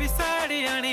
गुलाबी साडी आणि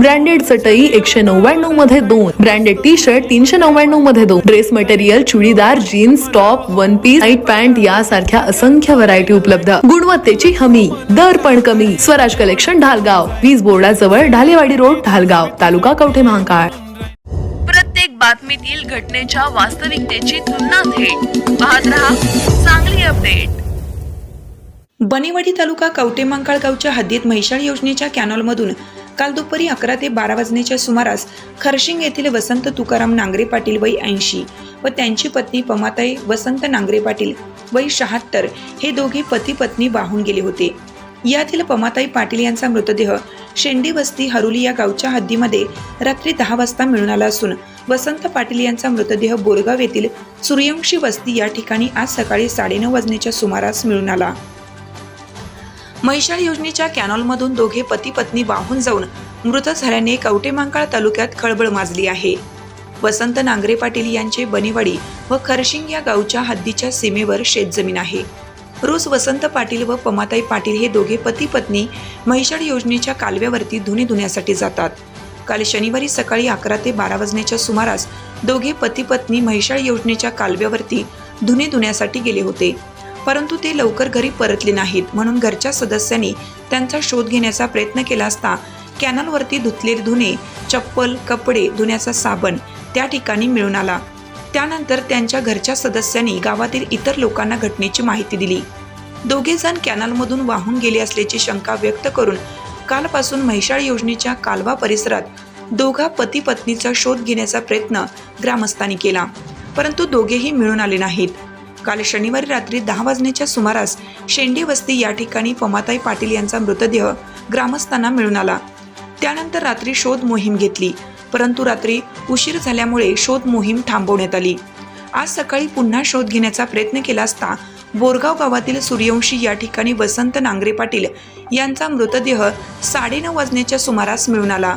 ब्रँडेड चटई एकशे नव्याण्णवमध्ये दोन. ब्रँडेड टी शर्ट तीनशे नव्याण्णवमध्ये दोन. Dress material churidar jeans top one piece night pant यासारख्या असंख्य व्हरायटी उपलब्ध. गुणवत्तेची हमी. दर पण कमी. स्वराज कलेक्शन ढालगाव. वीज बोर्डाजवळ ढालेवाडी रोड ढालगाव. तालुका कवठे महांकाळ? प्रत्येक बातमीतील घटनेच्या वास्तविकतेची तुलना थेट. पाहत रहा चांगली अपडेट बनेवाडी तालुका कवटेमांकाळ गावच्या हद्दीत म्हैसाळ योजनेच्या कॅनॉलमधून काल दुपारी अकरा ते बारा वाजण्याच्या सुमारास खरशिंग येथील वसंत तुकाराम नांगरे पाटील वय ऐंशी व त्यांची पत्नी पमाताई वसंत नांगरे पाटील वय शहात्तर हे दोघे पती पत्नी वाहून गेले होते. यातील पमाताई पाटील यांचा मृतदेह शेंडी वस्ती हरुली या गावच्या हद्दीमध्ये रात्री दहा वाजता मिळून आला असून वसंत पाटील यांचा मृतदेह बोरगाव येथील सूर्यवंशी वस्ती या ठिकाणी आज सकाळी साडेनऊ वाजण्याच्या सुमारास मिळून आला. म्हैसाळ योजनेच्या कॅनॉलमधून दोघे पती पत्नी वाहून जाऊन मृत झाल्याने कवटेमांकाळ तालुक्यात खळबळ माजली आहे. वसंत नांगरे पाटील यांचे बनेवाडी व खरशिंग या गावच्या हद्दीच्या सीमेवर शेतजमीन आहे. रोज वसंत पाटील व पमाताई पाटील हे दोघे पती पत्नी म्हैसाळ योजनेच्या कालव्यावरती धुणे धुण्यासाठी जातात. काल शनिवारी सकाळी अकरा ते बारा वाजण्याच्या सुमारास दोघे पती पत्नी म्हैसाळ योजनेच्या कालव्यावरती धुणे धुण्यासाठी गेले होते. परंतु ते लवकर घरी परतले नाहीत म्हणून घरच्या सदस्यांनी त्यांचा शोध घेण्याचा प्रयत्न केला असता कॅनलवरती धुतलेले धुणे चप्पल कपडे धुण्याचा साबण त्या ठिकाणी मिळून आला. त्यानंतर त्यांच्या घरच्या सदस्यांनी गावातील इतर लोकांना घटनेची माहिती दिली. दोघे जण कॅनलमधून वाहून गेले असल्याची शंका व्यक्त करून कालपासून म्हैसाळ योजनेच्या कालवा परिसरात दोघा पती पत्नीचा शोध घेण्याचा प्रयत्न ग्रामस्थांनी केला. परंतु दोघेही मिळून आले नाहीत. काल शनिवारी रात्री दहा वाजण्याच्या सुमारास शेंडी वस्ती या ठिकाणी पमाताई पाटील यांचा मृतदेह ग्रामस्थांना मिळून आला. त्यानंतर रात्री शोध मोहीम घेतली परंतु रात्री उशीर झाल्यामुळे शोध मोहीम थांबवण्यात आली. आज सकाळी पुन्हा शोध घेण्याचा प्रयत्न केला असता बोरगाव गावातील सूर्यवंशी या ठिकाणी वसंत नांगरे पाटील यांचा मृतदेह साडेनऊ वाजण्याच्या सुमारास मिळून आला.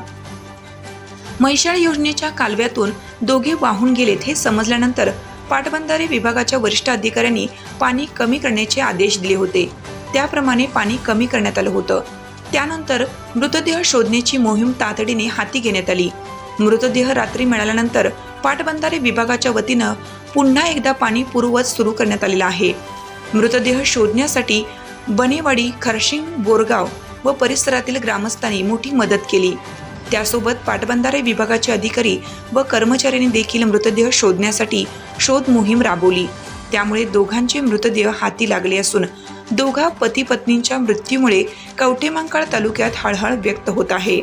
म्हैसाळ योजनेच्या कालव्यातून दोघे वाहून गेलेत हे समजल्यानंतर पाटबंधारे विभागाच्या वरिष्ठ अधिकाऱ्यांनी पाणी कमी करण्याचे आदेश दिले होते. त्याप्रमाणे पाणी कमी करण्यात आलं होतं. त्यानंतर मृतदेह शोधण्याची मोहीम तातडीने हाती घेण्यात आली. मृतदेह रात्री मिळाल्यानंतर पाटबंधारे विभागाच्या वतीनं पुन्हा एकदा पाणी पूर्ववत सुरू करण्यात आलेलं आहे. मृतदेह शोधण्यासाठी बनेवाडी खरशिंग बोरगाव व परिसरातील ग्रामस्थांनी मोठी मदत केली. त्यासोबत पाटबंधारे विभागाचे अधिकारी व कर्मचाऱ्यांनी देखील मृतदेह शोधण्यासाठी शोध मोहीम राबवली. त्यामुळे दोघांचे मृतदेह हाती लागले असून दोघा पती पत्नींच्या मृत्यूमुळे कवटेमांकाळ तालुक्यात हळहळ व्यक्त होत आहे.